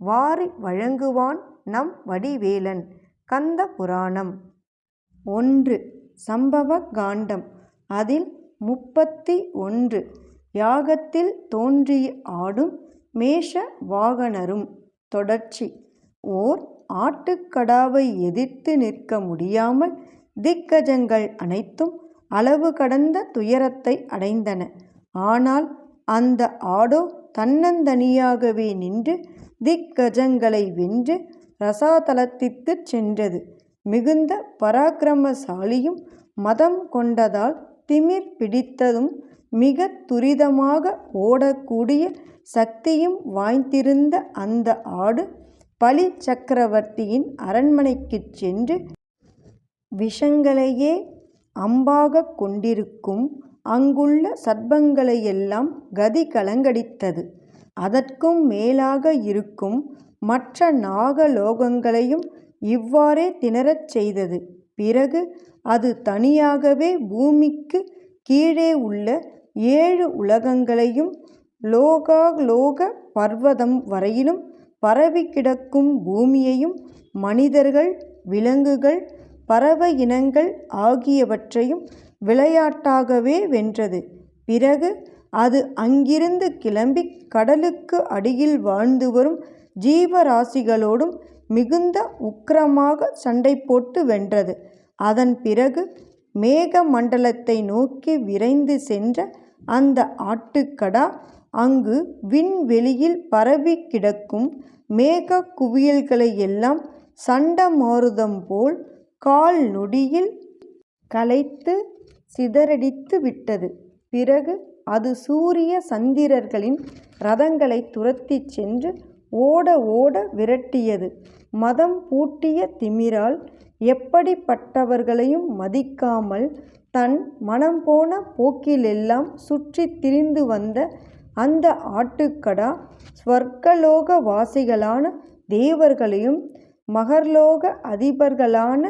வாரி வழங்குவான் நம் வடிவேலன். கந்த புராணம். ஒன்று. சம்பவ காண்டம். அதில் முப்பத்தி ஒன்று. யாகத்தில் தோன்றி ஆடும் மேஷ வாகனரும். தொடர்ச்சி. ஓர் ஆட்டுக்கடாவை எதிர்த்து நிற்க முடியாமல் திக்கஜங்கள் அனைத்தும் அளவு கடந்த துயரத்தை அடைந்தன. ஆனால் அந்த ஆடோ தன்னந்தனியாகவே நின்று திக்கஜங்களை வென்று ரசாதலத்திற்குச் சென்றது. மிகுந்த பராக்கிரமசாலியும் மதம் கொண்டதால் திமிர் பிடித்ததும் மிக துரிதமாக ஓடக்கூடிய சக்தியும் வாய்ந்திருந்த அந்த ஆடு பலி சக்கரவர்த்தியின் அரண்மனைக்குச் சென்று விஷங்களையே அம்பாகக் கொண்டிருக்கும் அங்குள்ள சர்ப்பங்களையெல்லாம் கதி கலங்கடித்தது. அதற்கும் மேலாக இருக்கும் மற்ற நாகலோகங்களையும் இவ்வாறே திணறச் செய்தது. பிறகு அது தனியாகவே பூமிக்கு கீழே உள்ள ஏழு உலகங்களையும் லோகாலோக பர்வதம் வரையிலும் பரவி கிடக்கும் பூமியையும் மனிதர்கள் விலங்குகள் பறவை இனங்கள் ஆகியவற்றையும் விளையாட்டாகவே வென்றது. பிறகு அது அங்கிருந்து கிளம்பி கடலுக்கு அடியில் வாழ்ந்து வரும் ஜீவராசிகளோடும் மிகுந்த உக்கிரமாக சண்டை போட்டு வென்றது. அதன் பிறகு மேக மண்டலத்தை நோக்கி விரைந்து சென்ற அந்த ஆட்டுக்கடா அங்கு விண்வெளியில் பரவி கிடக்கும் மேக குவியல்களை குவியல்களையெல்லாம் சண்டமாருதம் போல் கால் நொடியில் கலைத்து சிதறடித்து விட்டது. பிறகு அது சூரிய சந்திரர்களின் ரதங்களை துரத்திச் சென்று ஓட ஓட விரட்டியது. மதம் பூட்டிய திமிரால் எப்படிப்பட்டவர்களையும் மதிக்காமல் தன் மனம் போன போக்கிலெல்லாம் சுற்றி திரிந்து வந்த அந்த ஆட்டுக்கடா ஸ்வர்க்கலோக வாசிகளான தேவர்களையும் மகர்லோக அதிபர்களான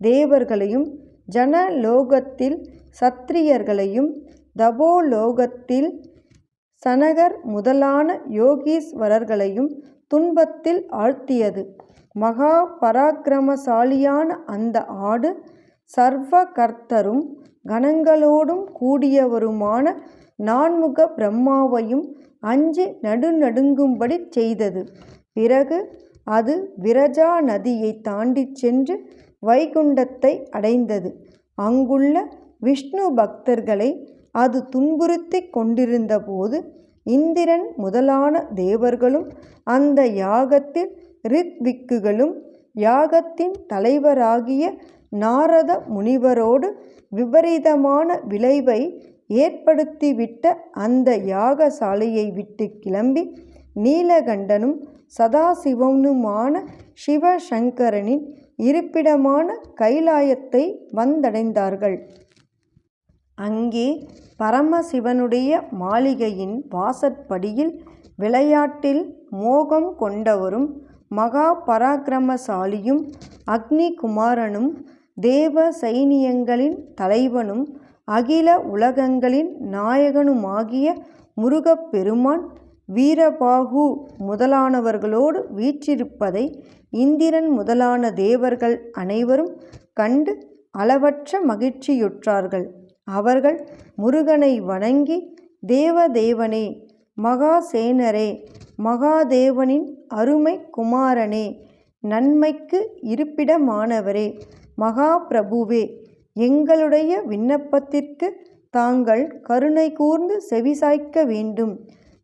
தேவர்களையும் ஜனலோகத்தில் சத்திரியர்களையும் தபோலோகத்தில் சனகர் முதலான யோகீஸ்வரர்களையும் துன்பத்தில் ஆழ்த்தியது. மகா பராக்கிரமசாலியான அந்த ஆடு சர்வகர்த்தரும் கணங்களோடும் கூடியவருமான நான்முக பிரம்மாவையும் அஞ்சு நடுநடுங்கும்படி செய்தது. பிறகு அது விரஜா நதியைத் தாண்டிச் சென்று வைகுண்டத்தை அடைந்தது. அங்குள்ள விஷ்ணு பக்தர்களை அது துன்புறுத்திக் கொண்டிருந்தபோது இந்திரன் முதலான தேவர்களும் அந்த யாகத்தில் ரித்விக்குகளும் யாகத்தின் தலைவராகிய நாரத முனிவரோடு விபரீதமான விளைவை ஏற்படுத்திவிட்ட அந்த யாகசாலையை விட்டு கிளம்பி நீலகண்டனும் சதாசிவனுமான சிவசங்கரனின் இருப்பிடமான கைலாயத்தை வந்தடைந்தார்கள். அங்கே பரமசிவனுடைய மாளிகையின் வாசற்படியில் விளையாட்டில் மோகம் கொண்டவரும் மகா பராக்கிரமசாலியும் அக்னி குமாரனும் தேவ சைனியங்களின் தலைவனும் அகில உலகங்களின் நாயகனுமாகிய முருகப்பெருமான் வீரபாகு முதலானவர்களோடு வீற்றிருப்பதை இந்திரன் முதலான தேவர்கள் அனைவரும் கண்டு அளவற்ற மகிழ்ச்சியுற்றார்கள். அவர்கள் முருகனை வணங்கி தேவதேவனே மகாசேனரே மகாதேவனின் அருமை குமாரனே நன்மைக்கு இருப்பிடமானவரே மகாபிரபுவே எங்களுடைய விண்ணப்பத்திற்கு தாங்கள் கருணை கூர்ந்து செவிசாய்க்க வேண்டும்.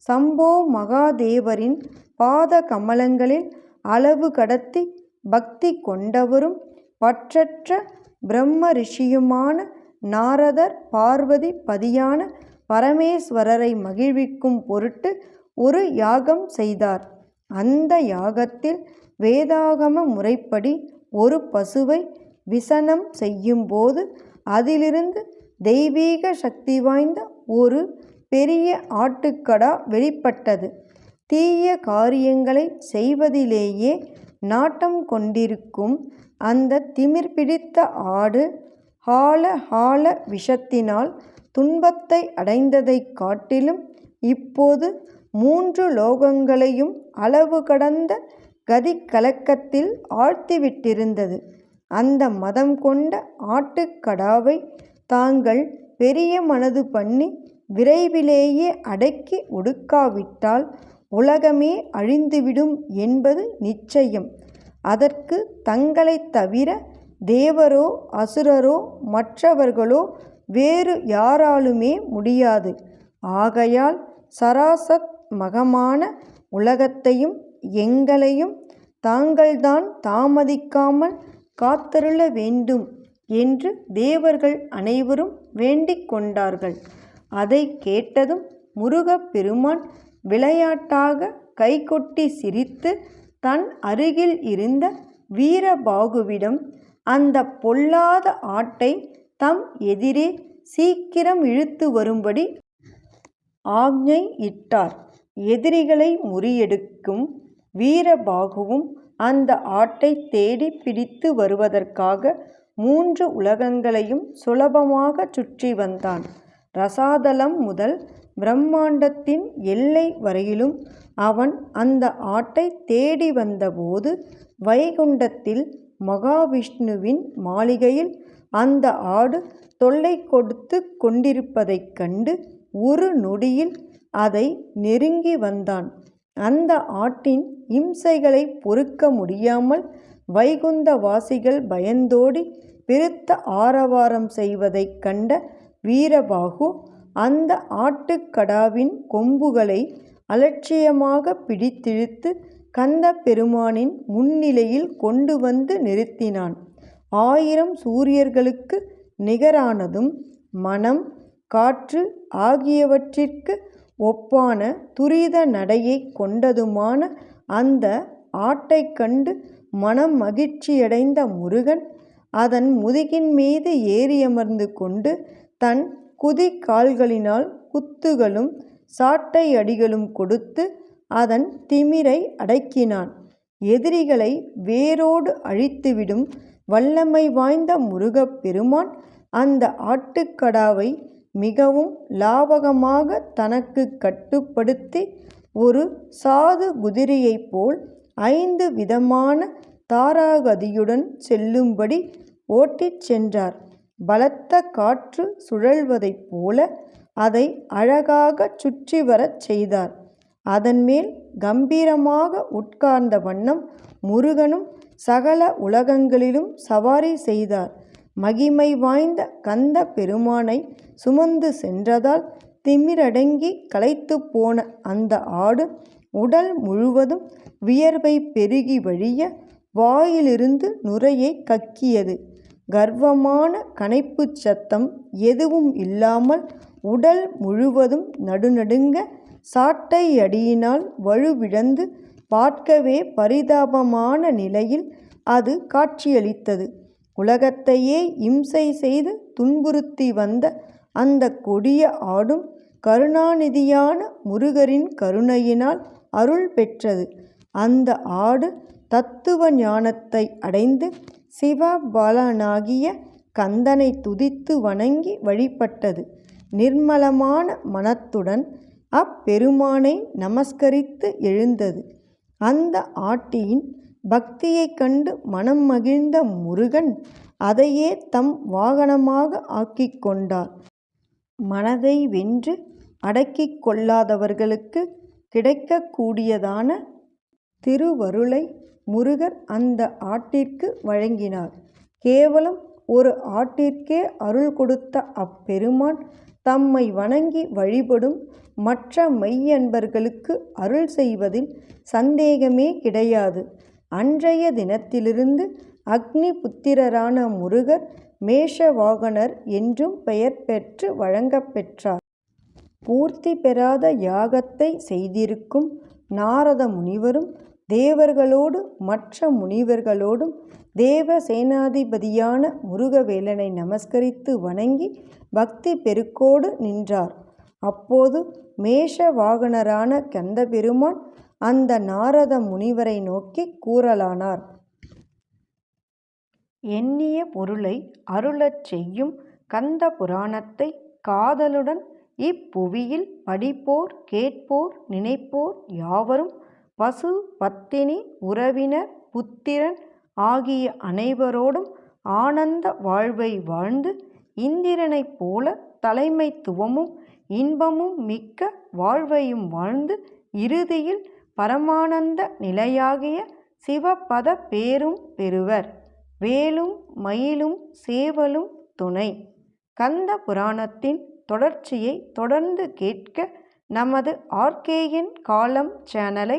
சம்போ மகாதேவரின் பாத கமலங்களில் அளவு கடத்தி பக்தி கொண்டவரும் பற்றற்ற பிரம்ம ரிஷியுமான நாரதர் பார்வதி பதியான பரமேஸ்வரரை மகிழ்விக்கும் பொருட்டு ஒரு யாகம் செய்தார் அந்த யாகத்தில் வேதாகம முறைப்படி ஒரு பசுவை விசனம் செய்யும்போது அதிலிருந்து தெய்வீக சக்தி வாய்ந்த ஒரு பெரிய ஆட்டுக்கடா வெளிப்பட்டது. தீய காரியங்களை செய்வதிலேயே நாட்டம் கொண்டிருக்கும் அந்த திமிர் பிடித்த ஆடு ஹாலஹால விஷத்தினால் துன்பத்தை அடைந்ததைக் காட்டிலும் இப்போது மூன்று லோகங்களையும் அளவு கடந்த கதிகலக்கத்தில் ஆழ்த்திவிட்டிருந்தது. அந்த மதம் கொண்ட ஆட்டுக்கடாவை தாங்கள் பெரிய மனது பண்ணி விரைவிலேயே அடக்கி ஒடுக்காவிட்டால் உலகமே அழிந்துவிடும் என்பது நிச்சயம். அதற்கு தங்களைத் தவிர தேவரோ அசுரரோ மற்றவர்களோ வேறு யாராலுமே முடியாது. ஆகையால் சராசத் மகமான உலகத்தையும் எங்களையும் தாங்கள்தான் தாமதிக்காமல் காத்தருள வேண்டும் என்று தேவர்கள் அனைவரும் வேண்டிக் கொண்டார்கள். அதை கேட்டதும் முருகப்பெருமான் விளையாட்டாக கைகொட்டி சிரித்து தன் அருகில் இருந்த வீரபாகுவிடம் அந்த பொல்லாத ஆட்டை தம் எதிரே சீக்கிரம் இழுத்து வரும்படி ஆக்ஞை இட்டார் எதிரிகளை முறியெடுக்கும் வீரபாகுவும் அந்த ஆட்டை தேடி பிடித்து வருவதற்காக மூன்று உலகங்களையும் சுலபமாகச் சுற்றி வந்தான். ரசாதலம் முதல் பிரம்மாண்டத்தின் எல்லை வரையிலும் அவன் அந்த ஆட்டை தேடி வந்தபோது வைகுண்டத்தில் மகாவிஷ்ணுவின் மாளிகையில் அந்த ஆடு தொல்லை கொடுத்து கொண்டிருப்பதைக் கண்டு ஒரு நொடியில் அதை நெருங்கி வந்தான். அந்த ஆட்டின் இம்சைகளை பொறுக்க முடியாமல் வைகுந்த வாசிகள் பயந்தோடி பெருத்த ஆரவாரம் செய்வதைக் கண்ட வீரபாகு அந்த ஆட்டுக்கடாவின் கொம்புகளை அலட்சியமாக பிடித்திழுத்து கந்த பெருமானின் முன்னிலையில் கொண்டு வந்து நிறுத்தினான். ஆயிரம் சூரியர்களுக்கு நிகரானதும் மனம் காற்று ஆகியவற்றிற்கு ஒப்பான துரித நடையைக் கொண்டதுமான அந்த ஆட்டைக் கண்டு மனம் மகிழ்ச்சியடைந்த முருகன் அதன் முதுகின் மீது ஏறியமர்ந்து கொண்டு தன் குதிக்கால்களினால் குத்துகளும் சாட்டை அடிகளும் கொடுத்து அதன் திமிரை அடக்கினான். எதிரிகளை வேரோடு அழித்துவிடும் வல்லமை வாய்ந்த முருகப்பெருமான் அந்த ஆட்டுக்கடாவை மிகவும் லாவகமாக தனக்கு கட்டுப்படுத்தி ஒரு சாது குதிரையைப் போல் ஐந்து விதமான தாராகதியுடன் செல்லும்படி ஓட்டிச் சென்றார். பலத்த காற்று சுழல்வதைப் போல அதை அழகாகச் சுற்றி வரச் செய்தார். அதன்மேல் கம்பீரமாக உட்கார்ந்த வண்ணம் முருகனும் சகல உலகங்களிலும் சவாரி செய்தார். மகிமை வாய்ந்த கந்த பெருமானை சுமந்து சென்றதால் திமிரடங்கி களைத்து போன அந்த ஆடு உடல் முழுவதும் வியர்வை பெருகி வழிய வாயிலிருந்து நுரையை கக்கியது. கர்வமான கனைப்புச் சத்தம் எதுவும் இல்லாமல் உடல் முழுவதும் நடுநடுங்க சாட்டையடியினால் வலுவிழந்து பார்க்கவே பரிதாபமான நிலையில் அது காட்சியளித்தது. உலகத்தையே இம்சை செய்து துன்புறுத்தி வந்த அந்த கொடிய ஆடும் கருணாநிதியான முருகரின் கருணையினால் அருள் பெற்றது. அந்த ஆடு தத்துவ ஞானத்தை அடைந்து சிவபாலனாகிய கந்தனை துதித்து வணங்கி வழிபட்டது. நிர்மலமான மனத்துடன் அப்பெருமானை நமஸ்கரித்து எழுந்தது. அந்த ஆட்டியின் பக்தியைக் கண்டு மனம் மகிழ்ந்த முருகன் அதையே தம் வாகனமாக ஆக்கிக் கொண்டார். மனதை வென்று அடக்கிக் கொள்ளாதவர்களுக்கு கிடைக்கக்கூடியதான திருவருளை முருகர் அந்த ஆட்டிற்கு வழங்கினார். கேவலம் ஒரு ஆட்டிற்கே அருள் கொடுத்த அப்பெருமான் தம்மை வணங்கி வழிபடும் மற்ற மெய்யன்பர்களுக்கு அருள் செய்வதில் சந்தேகமே கிடையாது. அன்றைய தினத்திலிருந்து அக்னி புத்திரரான முருகர் மேஷவாகனர் என்றும் பெயர் பெற்று வழங்கப்பெற்றார் பூர்த்தி பெறாத யாகத்தை செய்திருக்கும் நாரத முனிவரும் தேவர்களோடு மற்ற முனிவர்களோடும் தேவ சேனாதிபதியான முருகவேலனை நமஸ்கரித்து வணங்கி பக்தி பெருக்கோடு நின்றார். அப்போது மேஷ வாகனரான கந்தபெருமான் அந்த நாரத முனிவரை நோக்கிக் கூறலானார். எண்ணிய பொருளை அருளச் செய்யும் கந்த புராணத்தை காதலுடன் இப்புவியில் படிப்போர் கேட்போர் நினைப்போர் யாவரும் பசு பத்தினி உறவினர் புத்திரன் ஆகிய அனைவரோடும் ஆனந்த வாழ்வை வாழ்ந்து இந்திரனைப் போல தலைமைத்துவமும் இன்பமும் மிக்க வாழ்வையும் வாழ்ந்து இறுதியில் பரமானந்த நிலையாகிய சிவபத பேரும் பெறுவர். வேலும் மயிலும் சேவலும் துணை! கந்த புராணத்தின் தொடர்ச்சியை தொடர்ந்து கேட்க நமது ஆர்கேயின் காலம் சேனலை